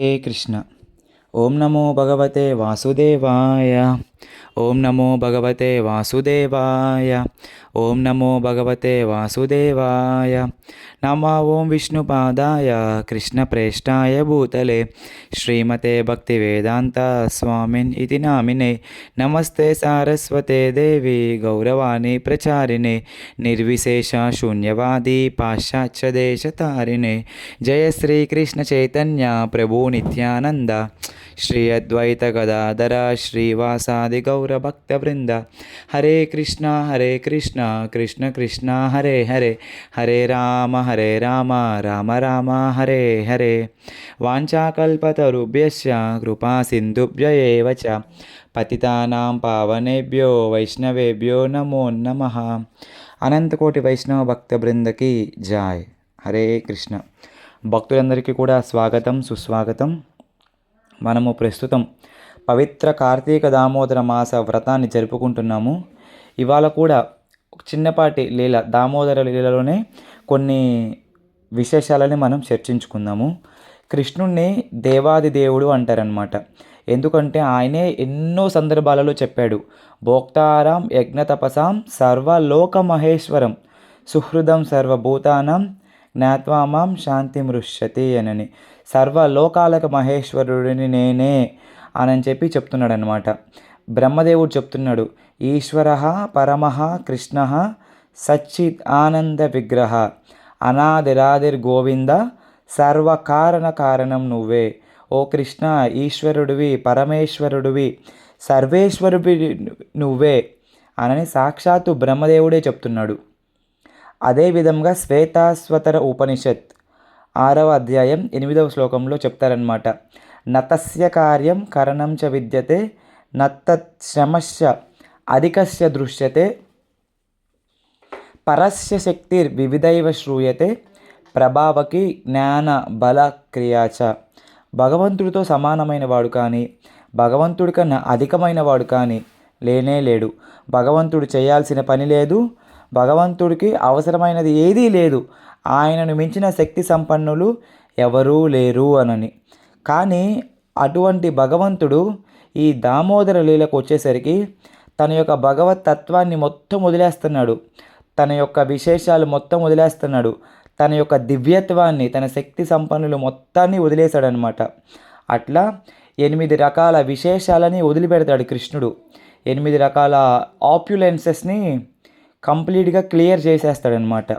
హే కృష్ణ. ఓం నమో భగవతే వాసుదేవాయ. ఓం నమో భగవతే వాసుదేవాయ. ఓం నమో భగవతే వాసుదేవాయ. నమ ఓం విష్ణుపాదాయ. కృష్ణప్రేష్టాయ భూతలే. శ్రీమతే భక్తి వేదాంత స్వామిన్ ఇది నామినే. నమస్తే సారస్వతే దేవి. గౌరవాణి ప్రచారిణే. నిర్విశేష శూన్యవాది పాశ్చాత్యదేశతారిణే జయ శ్రీకృష్ణ చైతన్య. ప్రభు నిత్యానంద. శ్రీ అద్వైత గదాధర ఆది గౌర భక్త బృంద. హరే కృష్ణ హరే కృష్ణ కృష్ణ కృష్ణ హరే హరే. హరే రామ హరే రామ రామ రామ హరే హరే. వాంఛాకల్పతరుభ్యశ్చ కృపా సింధుభ్య ఏవ పతితానాం పావనేభ్యో వైష్ణవేభ్యో నమో నమ. అనంతకోటి వైష్ణవ భక్త బృందకి జాయ్. హరే కృష్ణ. భక్తులందరికీ కూడా స్వాగతం సుస్వాగతం. మనము ప్రస్తుతం పవిత్ర కార్తీక దామోదర మాస వ్రతాన్ని జరుపుకుంటున్నాము. ఇవాళ కూడా ఒక చిన్నపాటి లీల దామోదర లీలలోనే కొన్ని విశేషాలని మనం చర్చించుకుందాము. కృష్ణుణ్ణి దేవాది దేవుడు అంటారనమాట ఎందుకంటే ఆయనే ఎన్నో సందర్భాలలో చెప్పాడు భోక్తారాం యజ్ఞ తపసాం సర్వలోకమహేశ్వరం సుహృదం సర్వభూతానం జ్ఞాత్వామాం శాంతి మృష్యతి అనని సర్వలోకాలకు మహేశ్వరుడిని నేనే అని చెప్పి చెప్తున్నాడు అనమాట బ్రహ్మదేవుడు చెప్తున్నాడు ఈశ్వర పరమ కృష్ణ సచ్చిత్ ఆనంద విగ్రహ అనాదిరాదిర్ గోవింద సర్వకారణ కారణం నువ్వే. ఓ కృష్ణ ఈశ్వరుడివి పరమేశ్వరుడివి సర్వేశ్వరుడి నువ్వే అనని సాక్షాత్తు బ్రహ్మదేవుడే చెప్తున్నాడు. అదేవిధంగా శ్వేతాస్వతర ఉపనిషత్ ఆరవ అధ్యాయం ఎనిమిదవ శ్లోకంలో చెప్తారనమాట నతస్య కార్యం కరణం చ విద్యతే నత్తత్ అధికస్య దృశ్యతే పరస్య శక్తిర్ వివిధైవ శ్రూయతే ప్రభావకి జ్ఞాన బల క్రియాచ భగవంతుడితో సమానమైన వాడు కానీ భగవంతుడి కన్నా అధికమైన వాడు కానీ లేనే లేడు. భగవంతుడు చేయాల్సిన పని లేదు భగవంతుడికి అవసరమైనది ఏదీ లేదు. ఆయనను మించిన శక్తి సంపన్నులు ఎవరూ లేరు అనని. కానీ అటువంటి భగవంతుడు ఈ దామోదర లీలకు వచ్చేసరికి తన యొక్క భగవత్ తత్వాన్ని మొత్తం వదిలేస్తున్నాడు. తన యొక్క విశేషాలు మొత్తం వదిలేస్తున్నాడు. తన యొక్క దివ్యత్వాన్ని తన శక్తి సంపన్నులు మొత్తాన్ని వదిలేశాడనమాట అట్లా ఎనిమిది రకాల విశేషాలని వదిలిపెడతాడు కృష్ణుడు. ఎనిమిది రకాల ఆప్యులెన్సెస్ని కంప్లీట్గా క్లియర్ చేసేస్తాడనమాట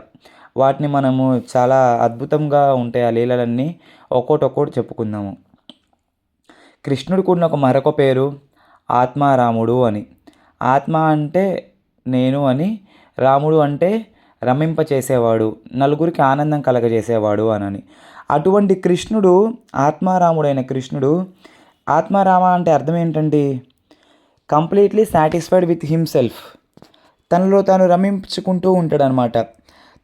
వాటిని మనము చాలా అద్భుతంగా ఉంటాయి ఆ లీలలన్నీ. ఒక్కోటి ఒక్కోటి చెప్పుకుందాము. కృష్ణుడు కూడా ఒక మరొక పేరు ఆత్మారాముడు అని. ఆత్మ అంటే నేను అని రాముడు అంటే రమింప చేసేవాడు నలుగురికి ఆనందం కలగజేసేవాడు అనని. అటువంటి కృష్ణుడు ఆత్మారాముడైన కృష్ణుడు ఆత్మారామ అంటే అర్థం ఏంటండి? Completely satisfied with himself. తనలో తాను రమించుకుంటూ ఉంటాడనమాట.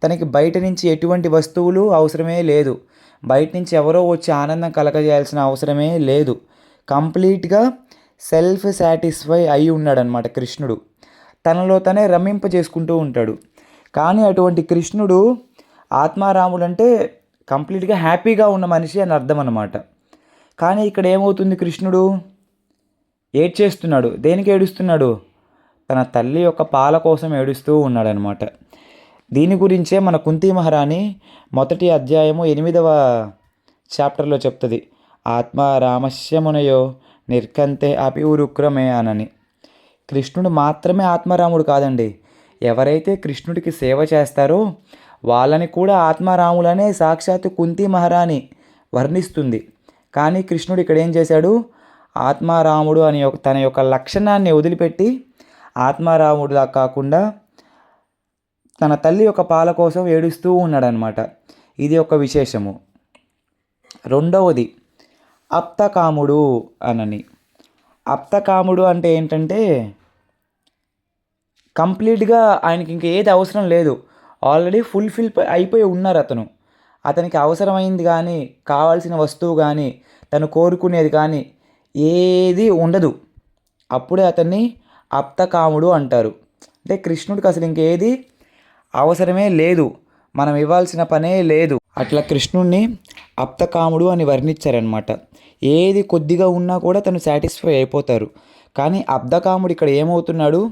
తనకి బయట నుంచి ఎటువంటి వస్తువులు అవసరమే లేదు. బయట నుంచి ఎవరో వచ్చి ఆనందం కలగజేయాల్సిన అవసరమే లేదు. కంప్లీట్గా సెల్ఫ్ సాటిస్ఫై అయి ఉన్నాడనమాట కృష్ణుడు. తనలో తనే రమింప చేసుకుంటూ ఉంటాడు. కానీ అటువంటి కృష్ణుడు ఆత్మారాముడు అంటే కంప్లీట్గా హ్యాపీగా ఉన్న మనిషి అని అర్థం అనమాట కానీ ఇక్కడ ఏమవుతుంది కృష్ణుడు? ఏడ్చేస్తున్నాడు. దేనికి ఏడుస్తున్నాడు? తన తల్లి యొక్క పాల కోసం ఏడుస్తూ ఉన్నాడనమాట దీని గురించే మన కుంతి మహారాణి మొదటి అధ్యాయము ఎనిమిదవ చాప్టర్లో చెప్తుంది. ఆత్మ రామస్యమునయో నిర్కంతే అపి ఉరుక్రమే అనని. కృష్ణుడు మాత్రమే ఆత్మారాముడు కాదండి. ఎవరైతే కృష్ణుడికి సేవ చేస్తారో వాళ్ళని కూడా ఆత్మరాములనే సాక్షాత్తు కుంతి మహారాణి వర్ణిస్తుంది. కానీ కృష్ణుడు ఇక్కడ ఏం చేశాడు? ఆత్మారాముడు అని తన యొక్క లక్షణాన్ని వదిలిపెట్టి ఆత్మారాముడులా కాకుండా తన తల్లి యొక్క పాల కోసం ఏడుస్తూ ఉన్నాడనమాట ఇది ఒక విశేషము. రెండవది అప్తకాముడు అనని. అప్తకాముడు అంటే ఏంటంటే కంప్లీట్గా ఆయనకి ఇంక ఏది అవసరం లేదు. ఆల్రెడీ ఫుల్ఫిల్ అయిపోయి ఉన్నారు అతను. అతనికి అవసరమైంది కానీ కావాల్సిన వస్తువు కానీ తను కోరుకునేది కానీ ఏది ఉండదు. అప్పుడే అతన్ని అప్తకాముడు అంటారు. అంటే కృష్ణుడికి అసలు ఇంకేది అవసరమే లేదు. మనం ఇవ్వాల్సిన పనే లేదు. అట్లా కృష్ణుణ్ణి అప్తకాముడు అని వర్ణించారనమాట ఏది కొద్దిగా ఉన్నా కూడా తను సాటిస్ఫై అయిపోతారు. కానీ అబ్దకాముడు ఇక్కడ ఏమవుతున్నాడు?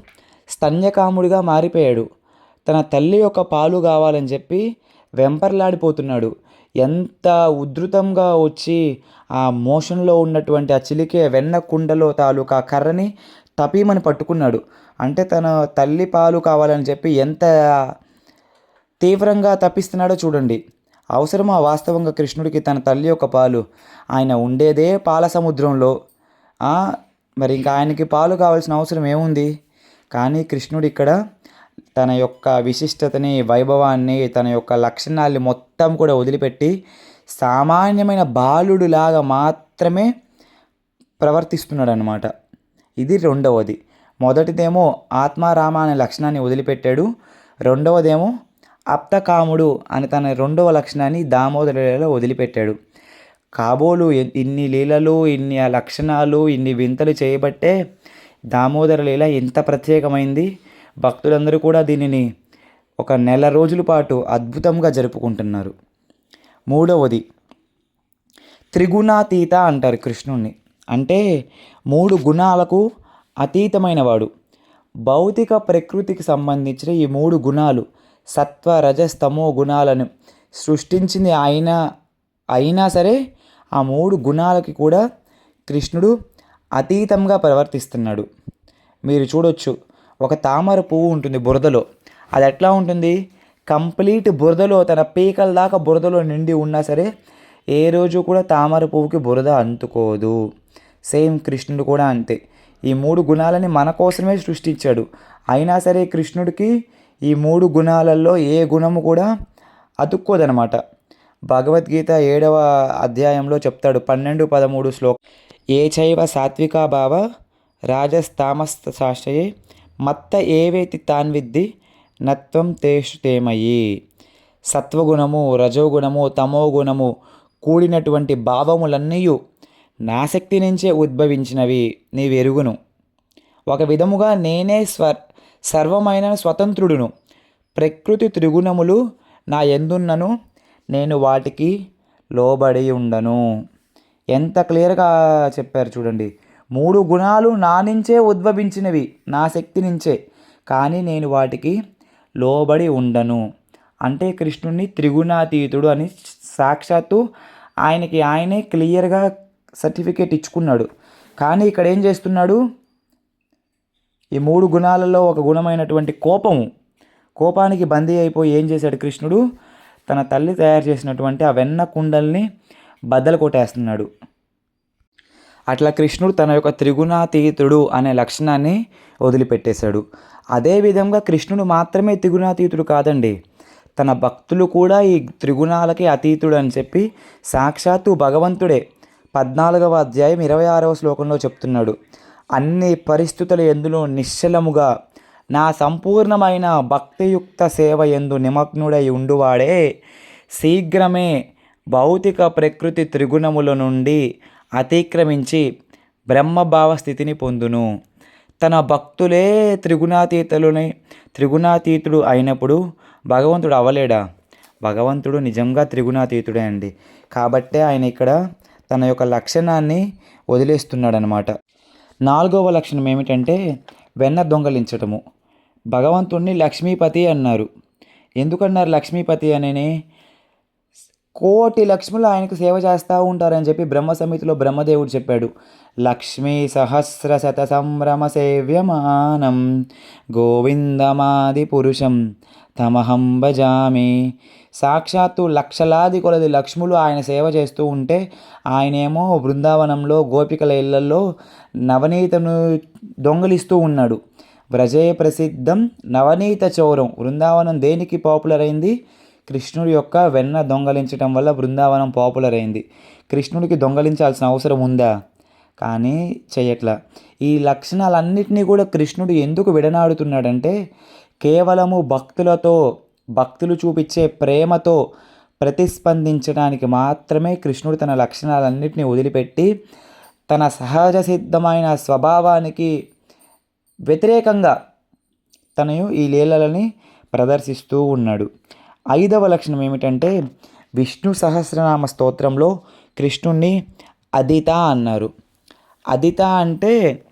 స్తన్యకాముడిగా మారిపోయాడు. తన తల్లి యొక్క పాలు కావాలని చెప్పి వెంపర్లాడిపోతున్నాడు. ఎంత ఉధృతంగా వచ్చి ఆ మోషన్లో ఉన్నటువంటి ఆ చిలికే వెన్న కుండలో తాలూకా కర్రని తపీమని పట్టుకున్నాడు. అంటే తన తల్లి పాలు కావాలని చెప్పి ఎంత తీవ్రంగా తప్పిస్తున్నాడో చూడండి. అవసరమా వాస్తవంగా కృష్ణుడికి తన తల్లి యొక్క పాలు? ఆయన ఉండేదే పాల సముద్రంలో. మరి ఇంకా ఆయనకి పాలు కావాల్సిన అవసరం ఏముంది? కానీ కృష్ణుడు ఇక్కడ తన యొక్క విశిష్టతని వైభవాన్ని తన యొక్క లక్షణాల్ని మొత్తం కూడా వదిలిపెట్టి సామాన్యమైన బాలుడులాగా మాత్రమే ప్రవర్తిస్తున్నాడు అనమాట ఇది రెండవది. మొదటిదేమో ఆత్మారామ అనే లక్షణాన్ని వదిలిపెట్టాడు. రెండవదేమో అప్తకాముడు అని తన రెండవ లక్షణాన్ని దామోదర లీలలో వదిలిపెట్టాడు. కాబోలు ఇన్ని లీలలు ఇన్ని ఆ లక్షణాలు ఇన్ని వింతలు చేయబట్టే దామోదర లీల ఎంత ప్రత్యేకమైంది. భక్తులందరూ కూడా దీనిని ఒక నెల రోజుల పాటు అద్భుతంగా జరుపుకుంటున్నారు. మూడవది త్రిగుణాతీత అంటారు కృష్ణుణ్ణి. అంటే మూడు గుణాలకు అతీతమైనవాడు భౌతిక ప్రకృతికి సంబంధించిన ఈ మూడు గుణాలు సత్వ రజస్తమో గుణాలను సృష్టించింది ఆయన అయినా సరే ఆ మూడు గుణాలకి కూడా కృష్ణుడు అతీతంగా ప్రవర్తిస్తున్నాడు. మీరు చూడొచ్చు ఒక తామర పువ్వు ఉంటుంది బురదలో. అది ఎట్లా ఉంటుంది? కంప్లీట్ బురదలో తన పీకల దాకా బురదలో నిండి ఉన్నా సరే ఏ రోజు కూడా తామర పువ్వుకి బురద అంటుకోదు సేమ్ కృష్ణుడు కూడా అంతే. ఈ మూడు గుణాలని మన కోసమే సృష్టించాడు. అయినా సరే కృష్ణుడికి ఈ మూడు గుణాలలో ఏ గుణము కూడా అతుక్కోదనమాట భగవద్గీత ఏడవ అధ్యాయంలో చెప్తాడు పన్నెండు పదమూడు శ్లోక. ఏ చైవ సాత్వికా భావ రాజస్తామస్త శాస్త్రయే మత్త ఏవేతి తాన్విద్ది నత్వం తేషు తేమయి. సత్వగుణము రజోగుణము తమోగుణము కూడినటువంటి భావములన్నీ నాశక్తి నుంచే ఉద్భవించినవి నీవెరుగును. ఒక విధముగా నేనే స్వ సర్వమైన స్వతంత్రుడును. ప్రకృతి త్రిగుణములు నా ఎందున్నను నేను వాటికి లోబడి ఉండను. ఎంత క్లియర్గా చెప్పారు చూడండి. మూడు గుణాలు నా నుంచే ఉద్భవించినవి నా శక్తి నుంచే. కానీ నేను వాటికి లోబడి ఉండను. అంటే కృష్ణుణ్ణి త్రిగుణాతీతుడు అని సాక్షాత్తు ఆయనకి ఆయనే క్లియర్గా సర్టిఫికేట్ ఇచ్చుకున్నాడు. కానీ ఇక్కడ ఏం చేస్తున్నాడు? ఈ మూడు గుణాలలో ఒక గుణమైనటువంటి కోపము. కోపానికి బందీ అయిపోయి ఏం చేశాడు కృష్ణుడు? తన తల్లి తయారు చేసినటువంటి ఆ వెన్న కుండల్ని బద్దలు కొట్టేస్తున్నాడు. అట్లా కృష్ణుడు తన యొక్క త్రిగుణాతీతుడు అనే లక్షణాన్ని వదిలిపెట్టేశాడు. అదేవిధంగా కృష్ణుడు మాత్రమే త్రిగుణాతీతుడు కాదండి. తన భక్తులు కూడా ఈ త్రిగుణాలకి అతీతుడు అని చెప్పి సాక్షాత్తు భగవంతుడే పద్నాలుగవ అధ్యాయం ఇరవై ఆరవ శ్లోకంలో చెప్తున్నాడు. అన్ని పరిస్థితుల ఎందులో నిశ్చలముగా నా సంపూర్ణమైన భక్తియుక్త సేవ ఎందు నిమగ్నుడై ఉండువాడే. శీఘ్రమే భౌతిక ప్రకృతి త్రిగుణముల నుండి అతిక్రమించి బ్రహ్మభావ స్థితిని పొందును. తన భక్తులే త్రిగుణాతీతులని త్రిగుణాతీతుడు అయినప్పుడు భగవంతుడు అవలేడా? భగవంతుడు నిజంగా త్రిగుణాతీతుడే అండి. కాబట్టే ఆయన ఇక్కడ తన యొక్క లక్షణాన్ని వదిలేస్తున్నాడనమాట నాలుగవ లక్షణం ఏమిటంటే వెన్న దొంగలించటము. భగవంతుణ్ణి లక్ష్మీపతి అన్నారు. ఎందుకన్నారు లక్ష్మీపతి అనని? కోటి లక్ష్ములు ఆయనకు సేవ చేస్తూ ఉంటారని చెప్పి బ్రహ్మ సమితిలో బ్రహ్మదేవుడు చెప్పాడు. లక్ష్మీ సహస్ర శత సంభ్రమ సేవ్యమానం. గోవిందమాది పురుషం. తమహం భజామి. సాక్షాత్తు లక్షలాది కొలది లక్ష్ములు ఆయన సేవ చేస్తూ ఉంటే ఆయనేమో బృందావనంలో గోపికల ఇళ్ళలో నవనీతను దొంగలిస్తూ ఉన్నాడు. వ్రజే ప్రసిద్ధం నవనీత చౌరం. బృందావనం దేనికి పాపులర్ అయింది? కృష్ణుడి యొక్క వెన్న దొంగలించటం వల్ల బృందావనం పాపులర్ అయింది. కృష్ణుడికి దొంగలించాల్సిన అవసరం ఉందా? కానీ చేయట్లా ఈ లక్షణాలన్నింటినీ కూడా కృష్ణుడు ఎందుకు విడనాడుతున్నాడంటే కేవలము భక్తులతో భక్తులు చూపించే ప్రేమతో ప్రతిస్పందించడానికి మాత్రమే కృష్ణుడు తన లక్షణాలన్నింటినీ వదిలిపెట్టి తన సహజ సిద్ధమైన స్వభావానికి వ్యతిరేకంగా తనయు ఈ లీలలని ప్రదర్శిస్తూ ఉన్నాడు. ఐదవ లక్షణం ఏమిటంటే విష్ణు సహస్రనామ స్తోత్రంలో కృష్ణుణ్ణి అదిత అన్నారు. అదిత అంటే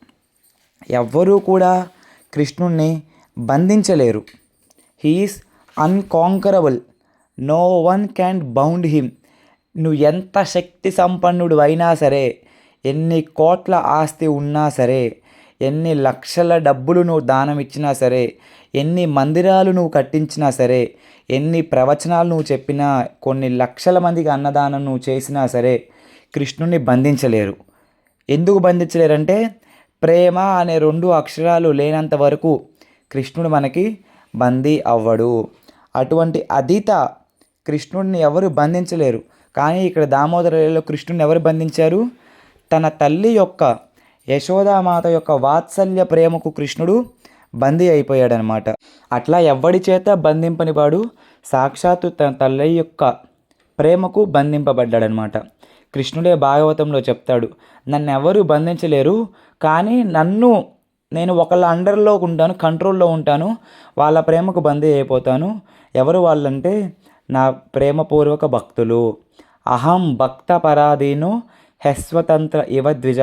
ఎవ్వరూ కూడా కృష్ణుణ్ణి బంధించలేరు. He is unconquerable no one can bound him నువ్వు ఎంత శక్తి సంపన్నుడు అయినా సరే ఎన్ని కోట్ల ఆస్తి ఉన్నా సరే ఎన్ని లక్షల డబ్బులు నువ్వు దానం ఇచ్చినా సరే ఎన్ని మందిరాలు నువ్వు కట్టించినా సరే ఎన్ని ప్రవచనాలు నువ్వు చెప్పినా కొన్ని లక్షల మందికి అన్నదానం నువ్వు చేసినా సరే కృష్ణుని బంధించలేరు. ఎందుకు బంధించలేరంటే ప్రేమ అనే రెండు అక్షరాలు లేనంత వరకు కృష్ణుడు మనకి బందీ అవ్వడు. అటువంటి అదిత కృష్ణుడిని ఎవరు బంధించలేరు. కానీ ఇక్కడ దామోదరలో కృష్ణుడిని ఎవరు బంధించారు? తన తల్లి యొక్క యశోదామాత యొక్క వాత్సల్య ప్రేమకు కృష్ణుడు బందీ అయిపోయాడనమాట. అట్లా ఎవ్వడి చేత బంధింపని వాడు? సాక్షాత్తు తన తల్లి యొక్క ప్రేమకు బంధింపబడ్డాడనమాట. కృష్ణుడే భాగవతంలో చెప్తాడు నన్ను ఎవరు బంధించలేరు కానీ నన్ను నేను ఒకళ్ళ అండర్లో ఉంటాను కంట్రోల్లో ఉంటాను వాళ్ళ ప్రేమకు బందీ అయిపోతాను. ఎవరు వాళ్ళంటే నా ప్రేమపూర్వక భక్తులు. అహం భక్త పరాధీను హెస్వతంత్ర ఇవ ద్విజ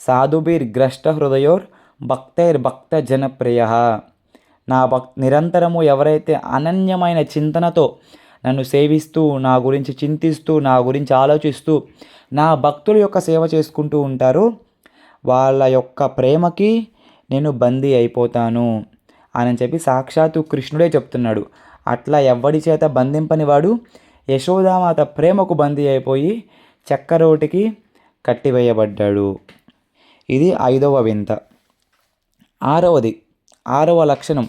సాధుభిర్గ్రష్ట హృదయోర్ భక్తైర్ భక్త జనప్రియ. నా భక్ నిరంతరము ఎవరైతే అనన్యమైన చింతనతో నన్ను సేవిస్తూ నా గురించి చింతిస్తూ నా గురించి ఆలోచిస్తూ నా భక్తుల యొక్క సేవ చేసుకుంటూ ఉంటారు వాళ్ళ యొక్క ప్రేమకి నేను బందీ అయిపోతాను అని చెప్పి సాక్షాత్తు కృష్ణుడే చెప్తున్నాడు. అట్లా ఎవ్వడి చేత బంధింపని వాడు? యశోదామాత ప్రేమకు బందీ అయిపోయి చక్కరోటికి కట్టివేయబడ్డాడు. ఇది ఐదవ వింత. ఆరవది ఆరవ లక్షణం.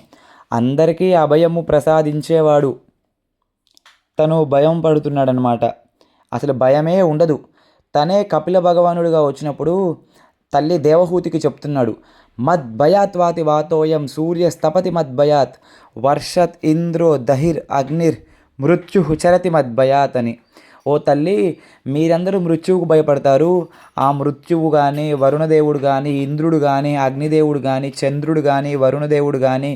అందరికీ అభయము ప్రసాదించేవాడు. తను భయం పడుతున్నాడనమాట అసలు భయమే ఉండదు. తనే కపిల భగవానుడిగా వచ్చినప్పుడు తల్లి దేవహూతికి చెప్తున్నాడు. మద్భయాత్ వాతి వాతోయం సూర్యస్తపతి మద్భయాత్ వర్షత్ ఇంద్రో దహిర్ అగ్నిర్ మృత్యు చరతి మద్భయాత్ అని. ఓ తల్లి మీరందరూ మృత్యువుకు భయపడతారు. ఆ మృత్యువు కానీ వరుణదేవుడు కానీ ఇంద్రుడు కానీ అగ్నిదేవుడు కానీ చంద్రుడు కానీ వరుణదేవుడు కానీ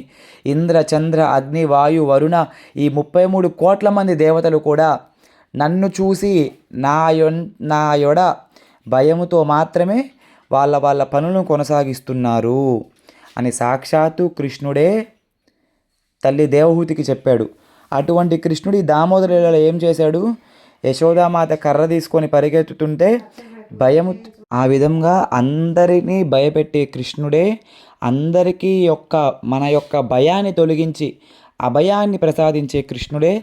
ఇంద్ర చంద్ర అగ్ని వాయు వరుణ ఈ ముప్పై మూడు కోట్ల మంది దేవతలు కూడా నన్ను చూసి నా యొ నా యొడ భయముతో మాత్రమే వాళ్ళ వాళ్ళ పనులను కొనసాగిస్తున్నారు అని సాక్షాత్తు కృష్ణుడే తల్లి దేవహూతికి చెప్పాడు. అటువంటి కృష్ణుడి దామోదరులలో ఏం చేశాడు? యశోదామాత కర్ర తీసుకొని పరిగెత్తుతుంటే భయము ఆ విధంగా అందరినీ భయపెట్టే కృష్ణుడే అందరికీ యొక్క మన యొక్క భయాన్ని తొలగించి అభయాన్ని ప్రసాదించే కృష్ణుడే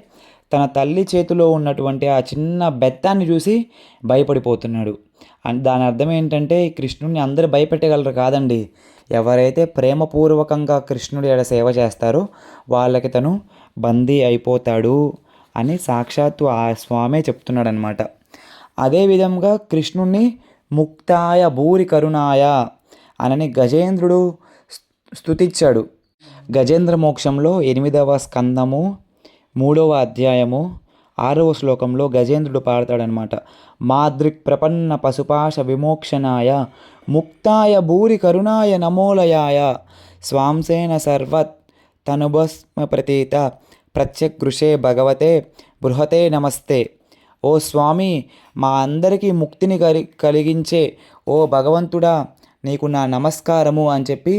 తన తల్లి చేతిలో ఉన్నటువంటి ఆ చిన్న బెత్తాన్ని చూసి భయపడిపోతున్నాడు. అండ్ దాని అర్థం ఏంటంటే కృష్ణుడిని అందరూ భయపెట్టగలరు కాదండి. ఎవరైతే ప్రేమపూర్వకంగా కృష్ణుడి ఎడ సేవ చేస్తారో వాళ్ళకి తను బందీ అయిపోతాడు అని సాక్షాత్తు ఆ స్వామే చెప్తున్నాడనమాట అదేవిధంగా కృష్ణుణ్ణి ముక్తాయ భూరి కరుణాయ అనని గజేంద్రుడు స్తుతిచ్చాడు. గజేంద్ర మోక్షంలో ఎనిమిదవ స్కందము మూడవ అధ్యాయము ఆరవ శ్లోకంలో గజేంద్రుడు పాడతాడనమాట. మాదృక్ ప్రపన్న పశుపాశ విమోక్షనాయ ముక్తాయ భూరి కరుణాయ నమోలయాయ స్వాంసేన సర్వత్ తనుభస్మ ప్రతీత ప్రత్యగృషే భగవతే బృహతే నమస్తే. ఓ స్వామి మా అందరికీ ముక్తిని కలి కలిగించే ఓ భగవంతుడా నీకు నా నమస్కారము అని చెప్పి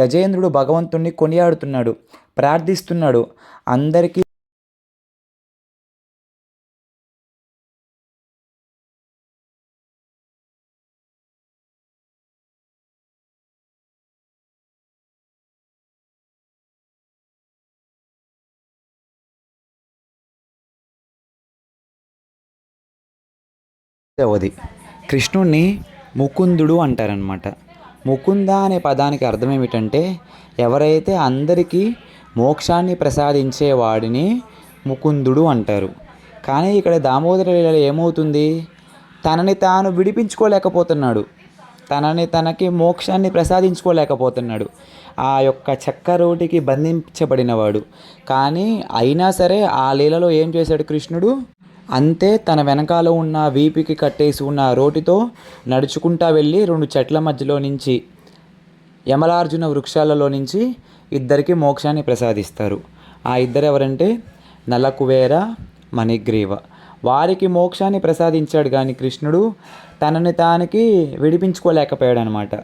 గజేంద్రుడు భగవంతుణ్ణి కొనియాడుతున్నాడు ప్రార్థిస్తున్నాడు. అందరికీ అవది కృష్ణుణ్ణి ముకుందుడు అంటారనమాట ముకుంద అనే పదానికి అర్థం ఏమిటంటే ఎవరైతే అందరికీ మోక్షాన్ని ప్రసాదించే వాడిని ముకుందుడు అంటారు. కానీ ఇక్కడ దామోదర లీలలో ఏమవుతుంది? తనని తాను విడిపించుకోలేకపోతున్నాడు. తనని తనకి మోక్షాన్ని ప్రసాదించుకోలేకపోతున్నాడు. ఆ యొక్క చక్కరోటికి బంధించబడినవాడు. కానీ అయినా సరే ఆ లీలలో ఏం చేశాడు కృష్ణుడు? అంతే తన వెనకాల ఉన్న వీపుకి కట్టేసి ఉన్న రోటితో నడుచుకుంటా వెళ్ళి రెండు చెట్ల మధ్యలో నుంచి యమలార్జున వృక్షాలలో నుంచి ఇద్దరికి మోక్షాన్ని ప్రసాదిస్తారు. ఆ ఇద్దరు ఎవరంటే నలకువేర మణిగ్రీవ. వారికి మోక్షాన్ని ప్రసాదించాడు కానీ కృష్ణుడు తనని తానికి విడిపించుకోలేకపోయాడు అనమాట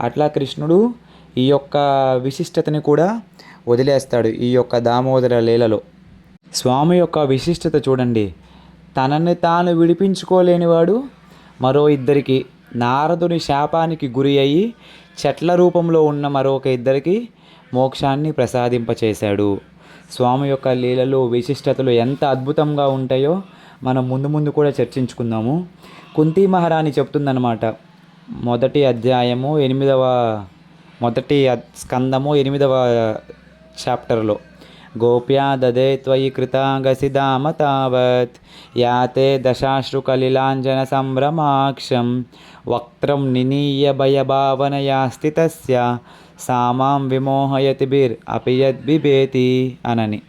అట్లా కృష్ణుడు ఈ యొక్క విశిష్టతని కూడా వదిలేస్తాడు ఈ యొక్క దామోదర లీలలో. స్వామి యొక్క విశిష్టత చూడండి. తనని తాను విడిపించుకోలేనివాడు మరో ఇద్దరికి నారదుని శాపానికి గురి అయ్యి చెట్ల రూపంలో ఉన్న మరొక ఇద్దరికి మోక్షాన్ని ప్రసాదింపచేశాడు. స్వామి యొక్క లీలలు విశిష్టతలు ఎంత అద్భుతంగా ఉంటాయో మనం ముందు ముందు కూడా చర్చించుకుందాము. కుంతి మహారాణి చెప్తుందనమాట మొదటి అధ్యాయము ఎనిమిదవ మొదటి స్కందము ఎనిమిదవ చాప్టర్లో. गोप्या ददे त्वयि कृता गसिदाम तावत् या ते दशाश्रुकलिलाञ्जनसम्भ्रमाक्षं वक्त्रं निनीयभयभावनयास्ति तस्य। सा मां विमोहयतिभिर् अपि यद्बिभेति। अननि।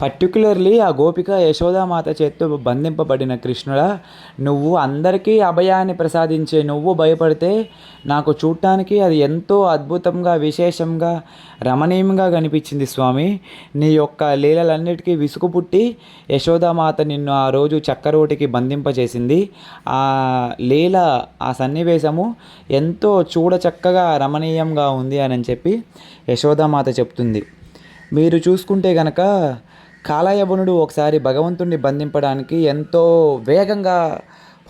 పర్టికులర్లీ ఆ గోపిక యశోదామాత చేత్తో బంధింపబడిన కృష్ణుడా నువ్వు అందరికీ అభయాన్ని ప్రసాదించే నువ్వు భయపడితే నాకు చూడటానికి అది ఎంతో అద్భుతంగా విశేషంగా రమణీయంగా కనిపించింది స్వామి. నీ యొక్క లీలలన్నిటికీ విసుగు పుట్టి యశోదామాత నిన్ను ఆ రోజు చక్కరోటికి బంధింపచేసింది ఆ లీల ఆ సన్నివేశము ఎంతో చూడచక్కగా రమణీయంగా ఉంది అని చెప్పి యశోదామాత చెప్తుంది. మీరు చూసుకుంటే గనక కాలయవనుడు ఒకసారి భగవంతుణ్ణి బంధింపడానికి ఎంతో వేగంగా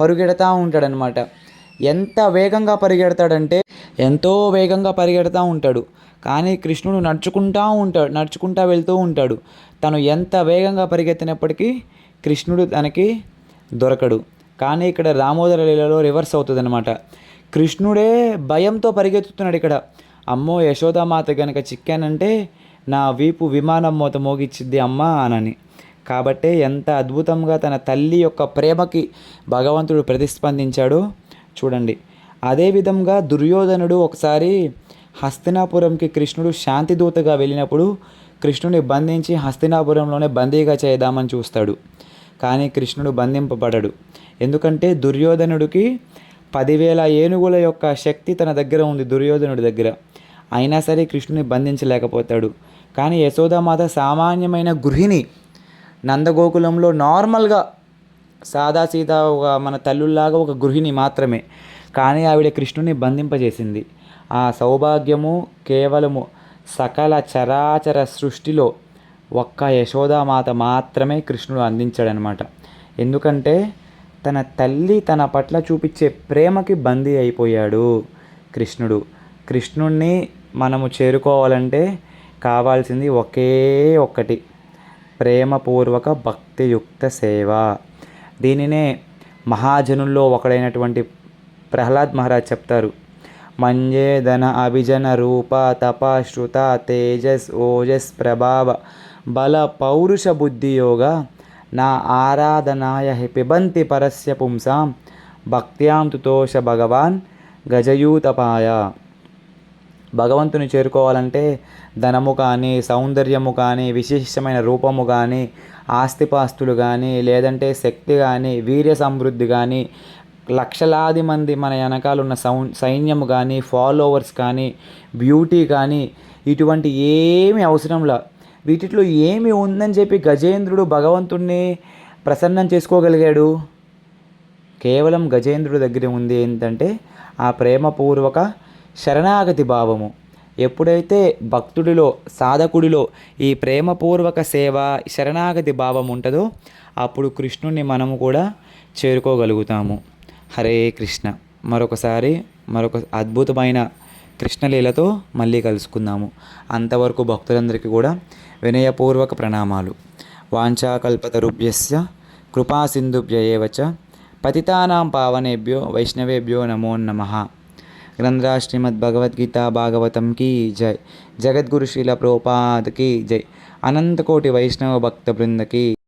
పరుగెడతా ఉంటాడనమాట ఎంత వేగంగా పరిగెడతాడంటే ఎంతో వేగంగా పరిగెడతా ఉంటాడు. కానీ కృష్ణుడు నడుచుకుంటా ఉంటాడు నడుచుకుంటా వెళ్తూ ఉంటాడు. తను ఎంత వేగంగా పరిగెత్తినప్పటికీ కృష్ణుడు తనకి దొరకడు. కానీ ఇక్కడ దామోదర లీలలో రివర్స్ అవుతుంది అనమాట కృష్ణుడే భయంతో పరిగెత్తుతున్నాడు ఇక్కడ. అమ్మో యశోదామాత కనుక చిక్కానంటే నా వీపు విమానం మోత మోగిచ్చిద్ది అమ్మ అనని. కాబట్టే ఎంత అద్భుతంగా తన తల్లి యొక్క ప్రేమకి భగవంతుడు ప్రతిస్పందించాడో చూడండి. అదేవిధంగా దుర్యోధనుడు ఒకసారి హస్తినాపురంకి కృష్ణుడు శాంతిదూతగా వెళ్ళినప్పుడు కృష్ణుని బంధించి హస్తినాపురంలోనే బందీగా చేద్దామని చూస్తాడు. కానీ కృష్ణుడు బంధింపబడడు. ఎందుకంటే దుర్యోధనుడికి పదివేల ఏనుగుల యొక్క శక్తి తన దగ్గర ఉంది దుర్యోధనుడి దగ్గర. అయినా సరే కృష్ణుని బంధించలేకపోతాడు. కానీ యశోదామాత సామాన్యమైన గృహిణి నందగోకులంలో నార్మల్గా సాదాసీదా ఒక మన తల్లుల్లాగా ఒక గృహిణి మాత్రమే. కానీ ఆవిడ కృష్ణుని బంధింపజేసింది. ఆ సౌభాగ్యము కేవలము సకల చరాచర సృష్టిలో ఒక్క యశోదామాత మాత్రమే కృష్ణుడు అందించాడనమాట. ఎందుకంటే తన తల్లి తన పట్ల చూపించే ప్రేమకి బందీ అయిపోయాడు కృష్ణుడు. కృష్ణుణ్ణి మనము చేరుకోవాలంటే కావాల్సింది ఒకే ఒక్కటి. ప్రేమపూర్వక భక్తియుక్త సేవ. దీనినే మహాజనుల్లో ఒకడైనటువంటి ప్రహ్లాద్ మహారాజ్ చెప్తారు. మంజేధన అభిజన రూప తప శ్రుత తేజస్ ఓజస్ ప్రభావ బల పౌరుష బుద్ధియోగ నా ఆరాధనాయ పిబంతి పరస్య పుంసాం భక్త్యాం తుతోష భగవాన్ గజయూతపాయ. భగవంతుని చేరుకోవాలంటే ధనము కానీ సౌందర్యము కానీ విశేషమైన రూపము కానీ ఆస్తిపాస్తులు కానీ లేదంటే శక్తి కానీ వీర్య సమృద్ధి కానీ లక్షలాది మంది మన వెనకాల ఉన్న సౌ సైన్యము కానీ ఫాలోవర్స్ కానీ బ్యూటీ కానీ ఇటువంటి ఏమి అవసరంలా వీటిలో ఏమి ఉందని చెప్పి గజేంద్రుడు భగవంతుణ్ణి ప్రసన్నం చేసుకోగలిగాడు? కేవలం గజేంద్రుడి దగ్గర ఉంది ఏంటంటే ఆ ప్రేమపూర్వక శరణాగతి భావము. ఎప్పుడైతే భక్తుడిలో సాధకుడిలో ఈ ప్రేమపూర్వక సేవ శరణాగతి భావం ఉంటుందో అప్పుడు కృష్ణుణ్ణి మనము కూడా చేరుకోగలుగుతాము. హరే కృష్ణ. మరొకసారి మరొక అద్భుతమైన కృష్ణలీలతో మళ్ళీ కలుసుకుందాము. అంతవరకు భక్తులందరికీ కూడా వినయపూర్వక ప్రణామాలు. వాంఛాకల్పతరుభ్యస్య కృపా సింధుభ్య పతితానాం పావనేభ్యో వైష్ణవేభ్యో నమో నమః. గ్రంథరా శ్రీమద్ భగవద్గీత భాగవతంకి జై జగద్గురు శ్రీల ప్రోపాద్ జై అనంతకోటి వైష్ణవ భక్త బృందకి